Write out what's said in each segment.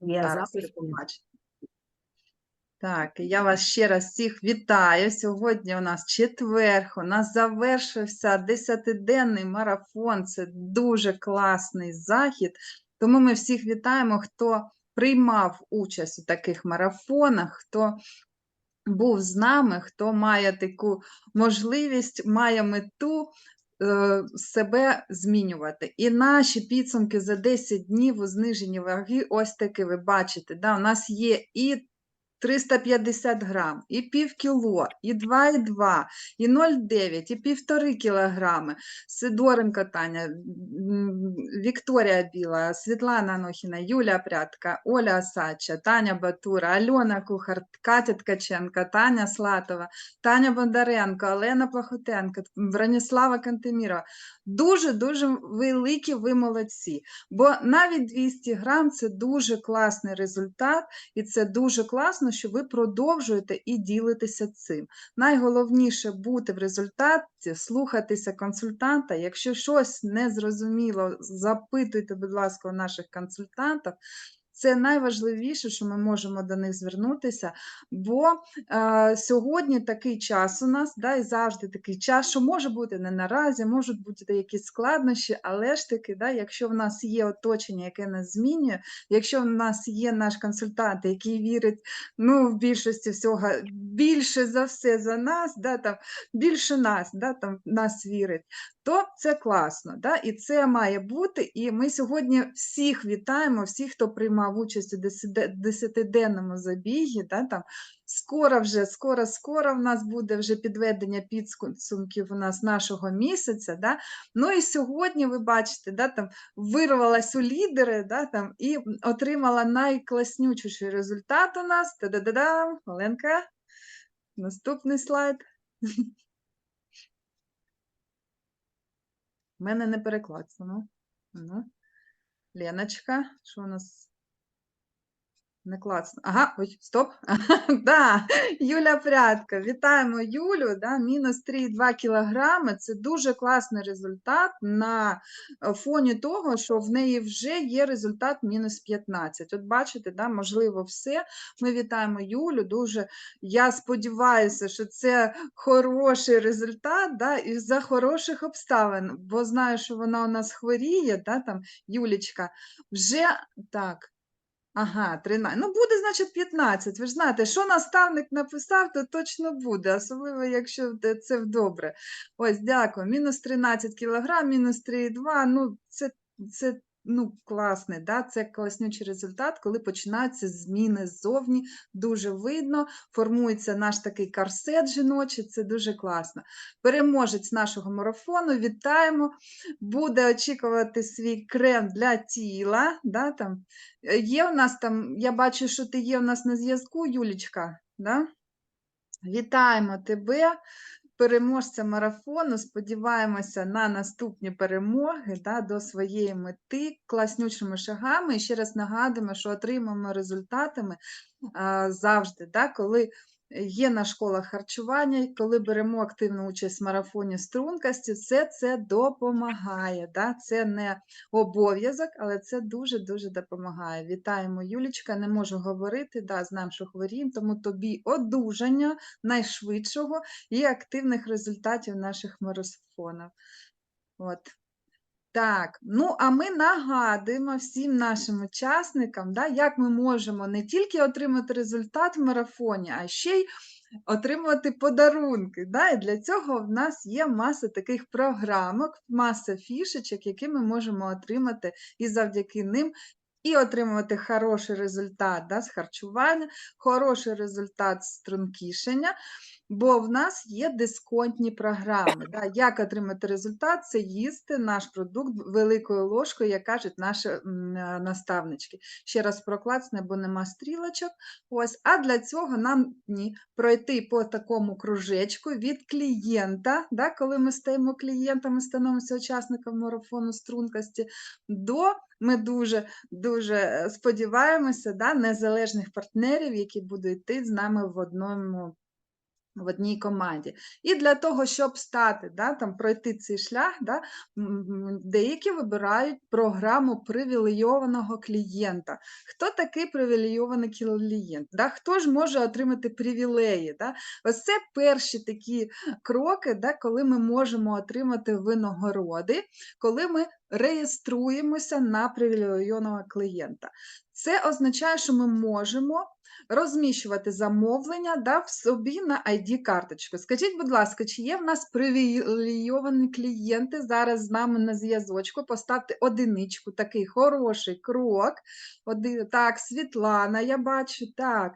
Є Зараз запис. ви. Так, я вас ще раз всіх вітаю. Сьогодні у нас четверг, у нас завершився десятиденний марафон. Це дуже класний захід. Тому ми всіх вітаємо, хто приймав участь у таких марафонах, хто був з нами, хто має таку можливість, має мету себе змінювати. І наші підсумки за 10 днів у зниженні ваги, ось таки ви бачите, да, у нас є і 350 грам, і пів кіло, і 2,2, і 0,9, і півтори кілограми. Сидоренко Таня, Вікторія Біла, Світлана Анохіна, Юлія Прядка, Оля Осадча, Таня Батура, Альона Кухар, Катя Ткаченка, Таня Слатова, Таня Бондаренко, Олена Плахотенко, Броніслава Кантемірова. Дуже-дуже великі ви молодці. Бо навіть 200 грам це дуже класний результат, і це дуже класно, що ви продовжуєте і ділитеся цим. Найголовніше бути в результаті, слухатися консультанта. Якщо щось не зрозуміло, запитуйте, будь ласка, у наших консультантів. Це найважливіше, що ми можемо до них звернутися, бо е, сьогодні такий час у нас, да, і завжди такий час, що може бути не наразі, можуть бути якісь складнощі, але ж таки, да, якщо в нас є оточення, яке нас змінює, якщо в нас є наш консультант, який вірить ну, в більшості всього більше за все за нас, да, там, більше нас, да, там, нас вірить, то це класно. Да? І це має бути. І ми сьогодні всіх вітаємо, всіх, хто приймав участь у десятиденному забігі. Да? Там, скоро вже, скоро, скоро в нас буде вже підведення підсумків у нас нашого місяця. Да? Ну і сьогодні ви бачите, да, там, вирвалась у лідери да, там, і отримала найкласнючіший результат у нас. Та-да-да-да, Оленка, наступний слайд. У мене не перекладено. Ну. Леночка, що у нас? Не класно. Ага, ой, стоп. да, Юля Прядка. Вітаємо Юлю. Да, мінус 3,2 кілограми. Це дуже класний результат на е, фоні того, що в неї вже є результат мінус 15. От бачите, да, можливо, все. Ми вітаємо Юлю. Дуже я сподіваюся, що це хороший результат, да, і за хороших обставин, бо знаю, що вона у нас хворіє, да, там, Юлічка, вже так. Ага, 13. Ну, буде, значить, 15. Ви ж знаєте, що наставник написав, то точно буде, особливо, якщо це в добре. Ось, дякую. Мінус 13 кілограм, мінус 3,2. Ну, це, це ну, класний, да? це класнючий результат, коли починаються зміни ззовні, дуже видно, формується наш такий корсет жіночий, це дуже класно. Переможець нашого марафону, вітаємо, буде очікувати свій крем для тіла. Да? Там, Е, Є у нас там, я бачу, що ти є у нас на зв'язку, Юлічка. Да? Вітаємо тебе, переможця марафону. Сподіваємося на наступні перемоги да, до своєї мети класнючими шагами. І ще раз нагадуємо, що отримаємо результатами а, завжди, да, коли є на школах харчування, коли беремо активну участь в марафоні стрункості, все це допомагає. Да? Це не обов'язок, але це дуже-дуже допомагає. Вітаємо, Юлічка. Не можу говорити, да, знаємо, що хворіємо, тому тобі одужання найшвидшого і активних результатів наших марафонів. От. Так, ну а ми нагадуємо всім нашим учасникам, да, як ми можемо не тільки отримати результат в марафоні, а ще й отримувати подарунки. Да? І для цього в нас є маса таких програмок, маса фішечок, які ми можемо отримати і завдяки ним. І отримувати хороший результат да, з харчування, хороший результат з стрункішення, бо в нас є дисконтні програми. Да. Як отримати результат? Це їсти наш продукт великою ложкою, як кажуть наші е, наставнички. Ще раз проклацне, бо нема стрілочок. Ось, а для цього нам ні, пройти по такому кружечку від клієнта, да, коли ми стаємо клієнтами, становимося учасником марафону стрункості, до ми дуже дуже е, сподіваємося, да, незалежних партнерів, які будуть йти з нами в одному в одній команді. І для того, щоб стати, да, там, пройти цей шлях, да, деякі вибирають програму привілейованого клієнта. Хто такий привілейований клієнт? Да? Хто ж може отримати привілеї? Да? Ось це перші такі кроки, да, коли ми можемо отримати винагороди, коли ми реєструємося на привілейованого клієнта. Це означає, що ми можемо розміщувати замовлення да, в собі на ID-карточку. Скажіть, будь ласка, чи є в нас привілейовані клієнти зараз з нами на зв'язочку? Поставте одиничку, такий хороший крок. Один, так, Світлана, я бачу, так.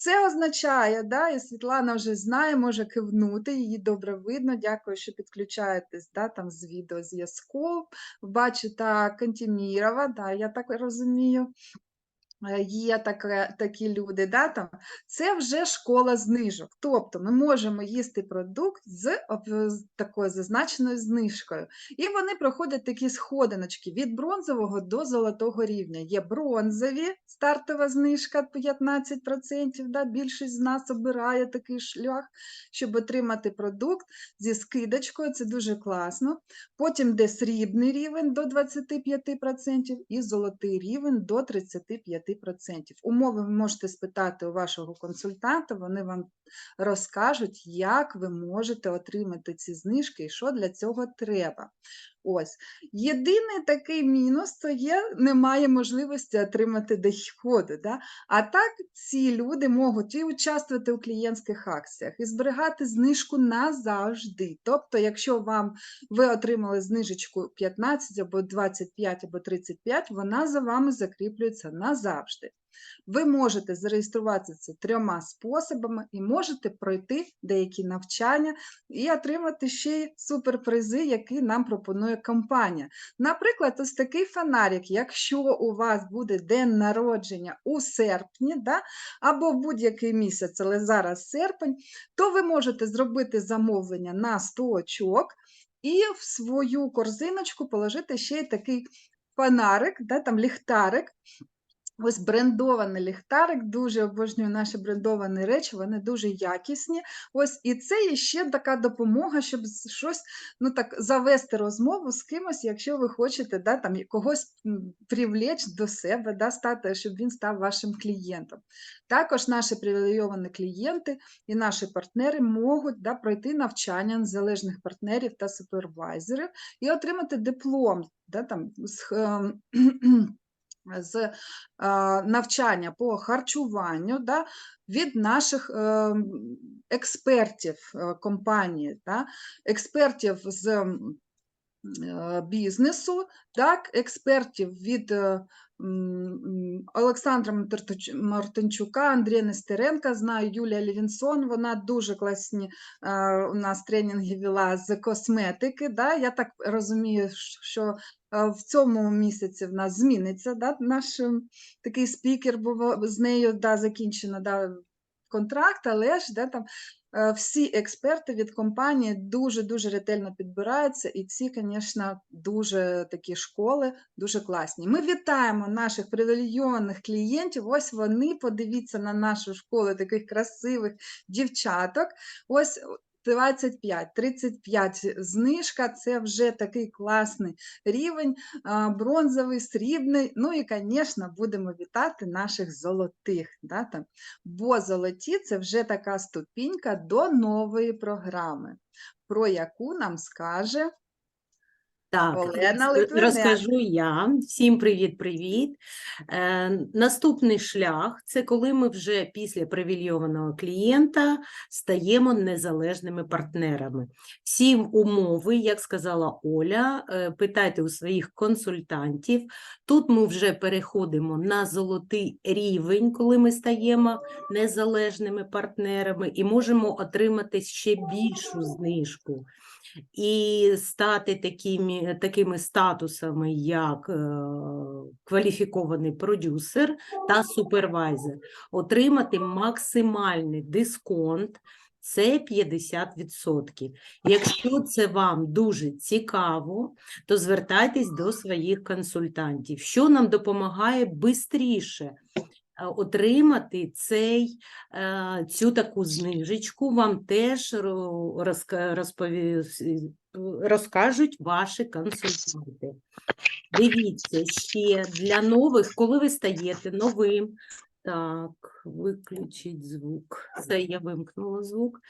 Це означає, да, і Світлана вже знає, може кивнути, її добре видно. Дякую, що підключаєтесь да, там, з відеозв'язку. Бачу, так, Кантімірова, да, я так розумію. Е, Є таке, такі люди, да, там, це вже школа знижок. Тобто ми можемо їсти продукт з, з такою зазначеною знижкою. І вони проходять такі сходиночки від бронзового до золотого рівня. Є бронзові, стартова знижка 15%. Да, більшість з нас обирає такий шлях, щоб отримати продукт зі скидочкою. Це дуже класно. Потім йде срібний рівень до 25% і золотий рівень до 35%. Умови ви можете спитати у вашого консультанта, вони вам розкажуть, як ви можете отримати ці знижки і що для цього треба. Ось. Єдиний такий мінус то є, немає можливості отримати доходу. Да? А так ці люди можуть і участвувати у клієнтських акціях, і зберігати знижку назавжди. Тобто, якщо вам ви отримали знижечку 15 або 25 або 35, вона за вами закріплюється назавжди. Ви можете зареєструватися трьома способами і можете пройти деякі навчання і отримати ще й суперпризи, які нам пропонує компанія. Наприклад, ось такий фонарик, якщо у вас буде день народження у серпні, да, або в будь-який місяць, але зараз серпень, то ви можете зробити замовлення на 100 очок і в свою корзиночку положити ще й такий фонарик, да, там ліхтарик. Ось брендований ліхтарик, дуже обожнюю наші брендовані речі, вони дуже якісні. Ось і це є ще така допомога, щоб щось ну так завести розмову з кимось, якщо ви хочете да, там когось привлечь до себе, да, стати, щоб він став вашим клієнтом. Також наші привілейовані клієнти і наші партнери можуть да, пройти навчання незалежних партнерів та супервайзерів і отримати диплом. Да, там, з, з е, навчання по харчуванню да, від наших е, експертів е, компанії, да, експертів з бізнесу, так, експертів від е, Олександра Мартинчука, Андрія Нестеренка, знаю Юлія Лівінсон, вона дуже класні е, у нас тренінги вела з косметики. Да? Я так розумію, що е, в цьому місяці в нас зміниться да, наш ем, такий спікер, бо з нею да, закінчено да, контракт, але ж де там, е, всі експерти від компанії дуже-дуже ретельно підбираються, і ці, звісно, дуже такі школи, дуже класні. Ми вітаємо наших привільйонних клієнтів. Ось вони, подивіться на нашу школу таких красивих дівчаток. Ось 25, 35 знижка це вже такий класний рівень, бронзовий, срібний. Ну і, звісно, будемо вітати наших золотих. Да, там. Бо золоті це вже така ступінька до нової програми, про яку нам скаже Так, Олена Литвиненко. розкажу я. Всім привіт-привіт. Е, наступний шлях це коли ми вже після привільйованого клієнта стаємо незалежними партнерами. Всі умови, як сказала Оля, е, питайте у своїх консультантів. Тут ми вже переходимо на золотий рівень, коли ми стаємо незалежними партнерами і можемо отримати ще більшу знижку і стати такими, такими статусами, як е, кваліфікований продюсер та супервайзер, отримати максимальний дисконт. Це 50%. Якщо це вам дуже цікаво, то звертайтесь до своїх консультантів, що нам допомагає швидше отримати цей, е, цю таку знижечку, вам теж розпові- розкажуть ваші консультанти. Дивіться, ще для нових, коли ви стаєте новим, так, виключіть звук. Це я вимкнула звук.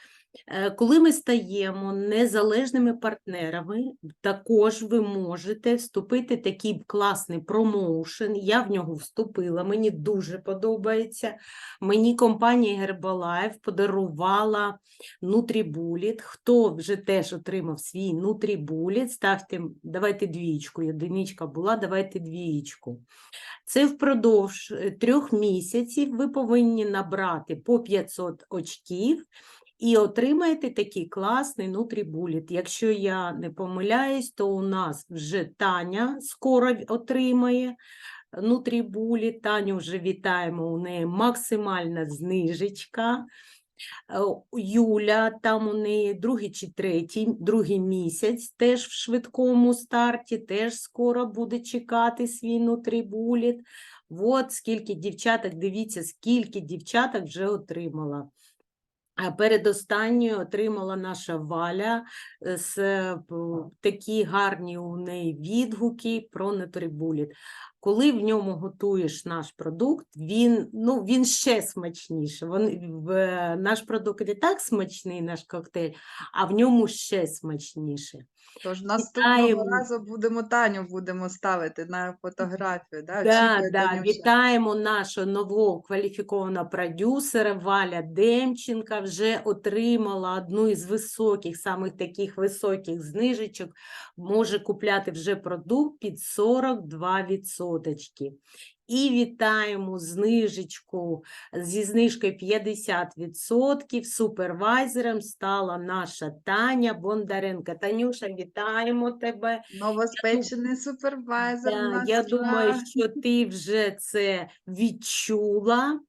Е, Коли ми стаємо незалежними партнерами, також ви можете вступити в такий класний промоушен. Я в нього вступила, мені дуже подобається. Мені компанія Herbalife подарувала Nutribullet. Хто вже теж отримав свій Nutribullet, ставте, давайте двічку. Одиничка була, давайте двічку. Це впродовж е, трьох місяців ви повинні набрати по 500 очків і отримаєте такий класний Nutribullet. Якщо я не помиляюсь, то у нас вже Таня скоро отримає Nutribullet. Таню вже вітаємо, у неї максимальна знижечка. Е, Юля, там у неї другий чи третій, другий місяць, теж в швидкому старті, теж скоро буде чекати свій Nutribullet. От скільки дівчаток, дивіться, скільки дівчаток вже отримала. А передостанньою отримала наша Валя е, з е, такі гарні у неї відгуки про Nutribullet. Коли в ньому готуєш наш продукт, він, ну, він ще е, наш продукт і так смачний, наш коктейль, а в ньому ще смачніше. Тож наступного Вітаємо. разу будемо Таню будемо ставити на фотографію. Да? Да, Очікує да, Танюша. вітаємо нашого нового кваліфікованого продюсера Валя Демченка. Вже отримала одну із високих, самих таких високих знижечок. Може купляти вже продукт під 42%. І вітаємо знижечку зі знижкою 50%. Супервайзером стала наша Таня Бондаренко. Танюша, вітаємо тебе. Новоспечений супервайзер. Да, нас я думаю, що ти вже це відчула.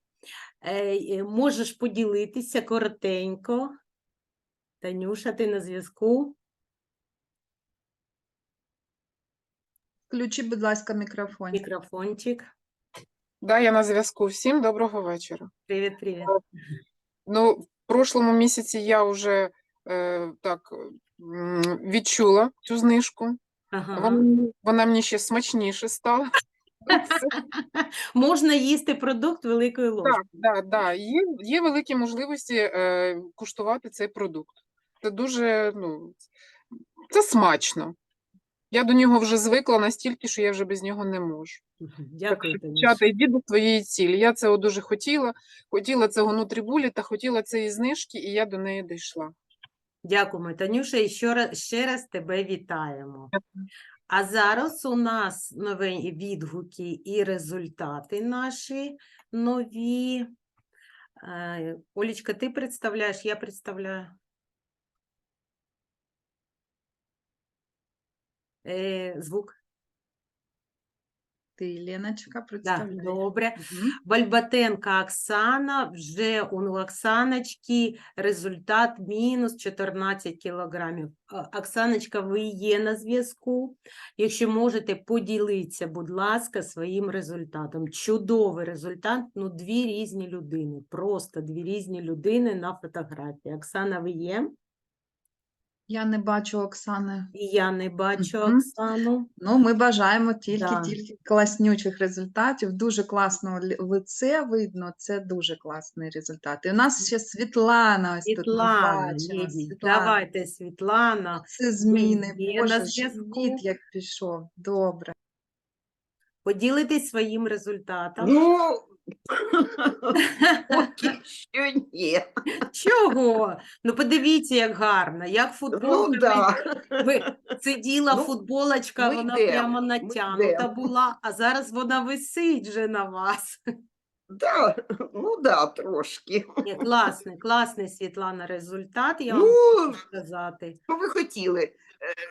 Е, Можеш поділитися коротенько. Танюша, ти на зв'язку? Включи, будь ласка, мікрофон. Мікрофончик. Да, я на зв'язку. Всім доброго вечора. Привіт, привіт. Ну, в прошлому місяці я вже е, так відчула цю знижку. Ага. Вона, вона мені ще смачніше стала. Можна їсти продукт великою ложкою. Так, да, да. Є, є великі можливості е, куштувати цей продукт. Це дуже, ну, це смачно. Я до нього вже звикла настільки, що я вже без нього не можу. Дякую, дівчата, йдіть до своєї цілі. Я цього дуже хотіла. Хотіла цього нутрібулі та хотіла цієї знижки, і я до неї дійшла. Дякуємо, Танюша, і ще раз, ще раз тебе вітаємо. А зараз у нас нові відгуки і результати наші нові. Е, Олічка, ти представляєш, я представляю. Е, звук. Ти, Леночка, Да, представляй. добре. Мгм. Бальбатенка Оксана, вже у Оксаночки результат мінус 14 кілограмів. Оксаночка, ви є на зв'язку. Якщо можете, поділіться, будь ласка, своїм результатом. Чудовий результат, ну дві різні людини, просто дві різні людини на фотографії. Оксана, ви є? Я не бачу Оксани. І я не бачу Мгм. Оксану. Ну, ми бажаємо тільки, Да. тільки класнючих результатів. Дуже класно лі- лице видно, це дуже класний результат. І у нас ще Світлана ось тут ми Світлана, бачимо. леді, Світлана. давайте, Світлана. Це зміни. є на Боже, зв'язку? живіт як пішов. Добре. Поділитесь своїм результатом. Ну, поки що ні. Чого? Ну подивіться, як гарно, як Ну, футболка. да. Ви сиділа Ну, футболочка, ми вона йдемо, прямо ми натягнута йдемо. була, а зараз вона висить вже на вас. Да, ну да, трошки. Ні, класний, класний Світлана результат, я вам Ну, хочу сказати. що ви хотіли?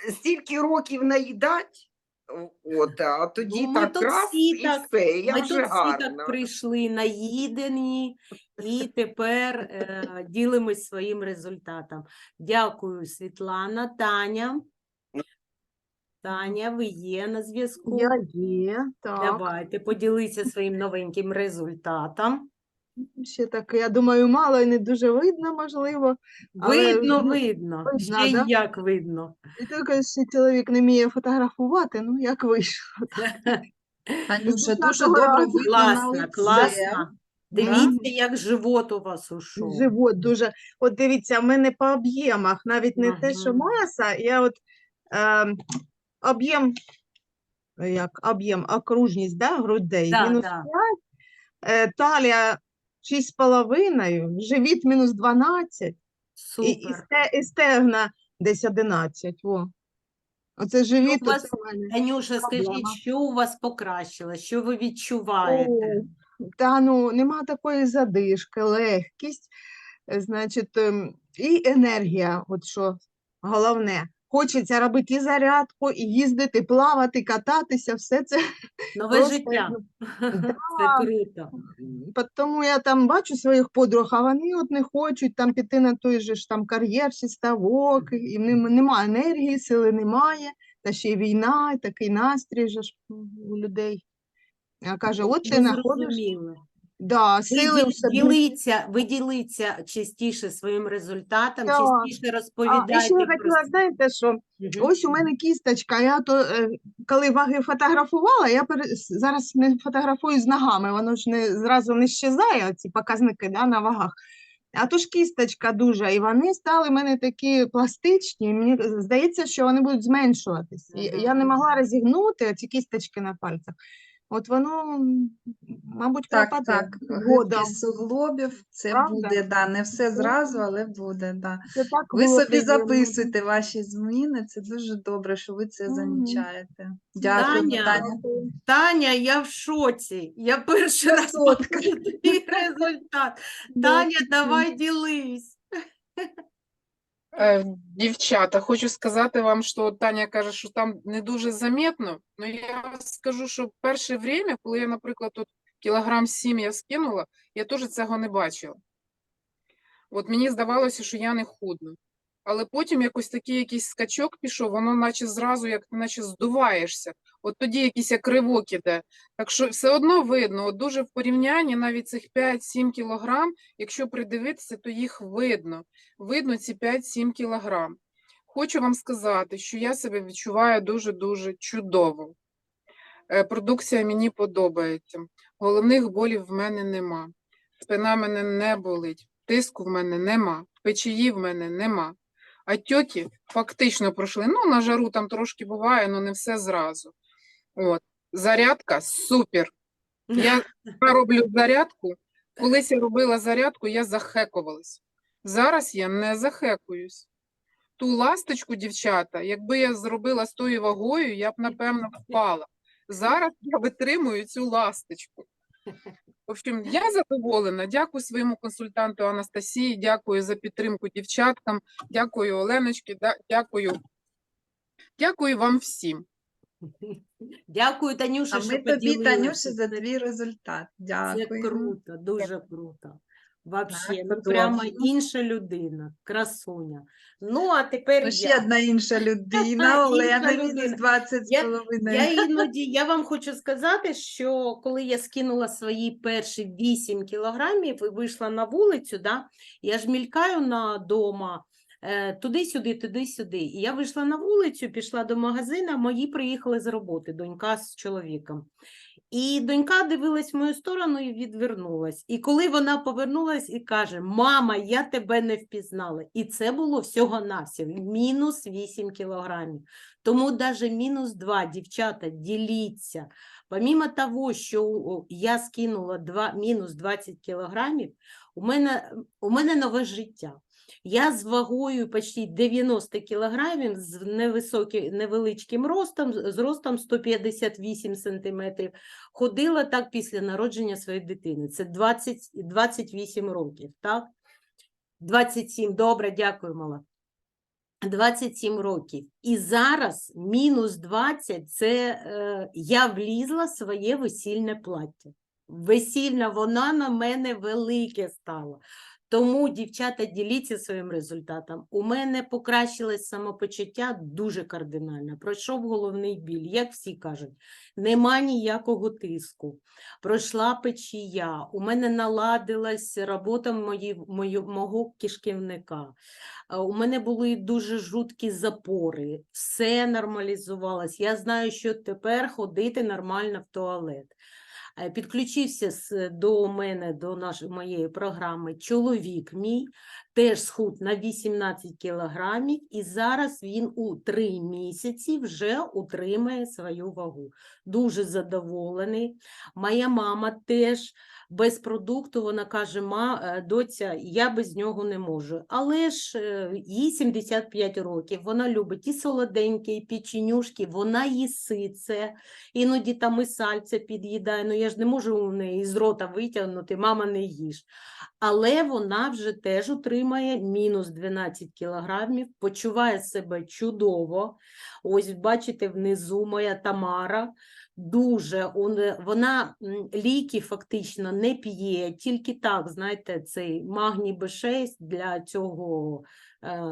Е, Стільки років наїдать, от, а тоді Ну, ми так тут раз всі і так- все, я Ми вже тут всі так прийшли наїдені і тепер е, ділимось своїм результатом. Дякую, Світлана. Таня. Таня, ви є на зв'язку. Я є, так. Давайте поділіться своїм новеньким результатом. Ще таке, я думаю, мало і не дуже видно, можливо. Але, Видно, ну, видно. видно, Ще й да? як видно. І тільки що чоловік не вміє фотографувати, ну як вийшло. Танюша, дуже добре разу. видно на Класно, класно. Дивіться, як живот у вас ушов. Живот дуже. От дивіться, в мене по об'ємах, навіть не те, що Ага. маса, я от е, об'єм, як об'єм, окружність, да, грудей, Да, мінус да. 5, е, талія 6,5, живіт мінус 12. І, і, сте, і стегна десь 11. О. Оце живіт, у вас, оце в мене. Танюша, скажіть, проблема. що у вас покращило? Що ви відчуваєте? О, Та ну нема такої задишки, легкість, е, значить, ем, і енергія, от що головне. Хочеться робити і зарядку, і їздити, плавати, кататися, все це Нове просто, життя. ну, Це круто. Тому я там бачу своїх подруг, а вони от не хочуть там піти на той же ж там кар'єр чи ставок, і немає енергії, сили немає, та ще й війна, і такий настрій же ж у людей. А каже, от ти знаходиш. Да, сили в собі. діліться, ви діліться частіше своїм результатом, Так. частіше А, і ще я про хотіла, це. знаєте, що Мгм. ось у мене кісточка, я то, е, коли ваги фотографувала, я пере- с- зараз не фотографую з ногами, воно ж не зразу не щезає, ці показники да, на вагах. А то ж кісточка дуже, і вони стали в мене такі пластичні, і мені здається, що вони будуть зменшуватись. І Я не Мгм. могла розігнути ці кісточки на пальцях. От воно, мабуть, Так, пропаде так, гибкість суглобів, це Правда? буде, да, не все зразу, але буде, да. Це так Ви було собі приємно. записуйте ваші зміни, це дуже добре, що ви це Мгм. замічаєте. Дякую, Таня, Таня. Таня, я в шоці. Я перший раз Красотка. бачу твій результат. Таня, давай ділись. Е, Дівчата, хочу сказати вам, що Таня каже, що там не дуже заметно. Ну я скажу, що перше время, коли я, наприклад, тут кілограм сім я скинула, я теж цього не бачила. От мені здавалося, що я не худну. Але потім якось такий якийсь скачок пішов, воно наче зразу, як ти наче здуваєшся. От тоді якийсь як ривок іде. Так що все одно видно, от дуже в порівнянні навіть цих 5-7 кілограм, якщо придивитися, то їх видно. Видно ці 5-7 кілограм. Хочу вам сказати, що я себе відчуваю дуже-дуже чудово. Е, Продукція мені подобається. Головних болів в мене нема. Спина мене не болить, тиску в мене нема, печії в мене нема. Атьоки фактично пройшли. Ну, на жару там трошки буває, але не все зразу. От. Зарядка супер. Я роблю зарядку. Колись я робила зарядку, я захекувалась. Зараз я не захекуюсь. Ту ласточку, дівчата, якби я зробила з тою вагою, я б, напевно, впала. Зараз я витримую цю ласточку. В общем, я задоволена. Дякую своєму консультанту Анастасії, дякую за підтримку дівчаткам, дякую Оленочки, дякую. Дякую вам всім. Дякую, Танюша, А що ми тобі. Танюша, за твій результат. Це круто, дуже круто. Вообще, ну прямо інша людина, красуня. Ну, а тепер Ну, ще я. одна інша людина, Олена, людина. мінус 20 з Я- половиною. Я іноді, я вам хочу сказати, що коли я скинула свої перші 8 кілограмів і вийшла на вулицю, да, я ж мількаю на дома е, туди-сюди, туди-сюди. І я вийшла на вулицю, пішла до магазину, мої приїхали з роботи, донька з чоловіком. І донька дивилась в мою сторону і відвернулась. І коли вона повернулась і каже: Мама, я тебе не впізнала. І це було всього-навсього мінус 8 кілограмів. Тому навіть мінус 2, дівчата, діліться. Помімо того, що я скинула 2, мінус 20 кілограмів, у мене, у мене нове життя. Я з вагою почти 90 кілограмів, з невисоким, невеличким ростом, з ростом 158 сантиметрів, ходила так після народження своєї дитини. Це 20, 28 років, так? 27, добре, дякую, мала. 27 років. І зараз мінус 20 це е, я влізла в своє весільне плаття. Весільна, вона на мене велике стала. Тому, дівчата, діліться своїм результатом. У мене покращилось самопочуття дуже кардинально. Пройшов головний біль, як всі кажуть, нема ніякого тиску. Пройшла печія, у мене наладилась робота мої, мою, мого кишківника. Е, У мене були дуже жуткі запори, все нормалізувалось. Я знаю, що тепер ходити нормально в туалет. Е, Підключився до мене, до нашої моєї програми, чоловік мій, теж схуд на 18 кілограмів, і зараз він у 3 місяці вже утримує свою вагу. Дуже задоволений. Моя мама теж без продукту, вона каже, ма, е, доця, я без нього не можу. Але ж е, їй 75 років, вона любить і солоденькі, і печенюшки, вона їси це. Іноді там і сальце під'їдає, ну я ж не можу у неї з рота витягнути, мама не їж. Але вона вже теж утримає мінус 12 кілограмів, почуває себе чудово. Ось бачите, внизу моя Тамара. Дуже он- вона ліки фактично не п'є, тільки так, знаєте, цей магній Б6 для цього е,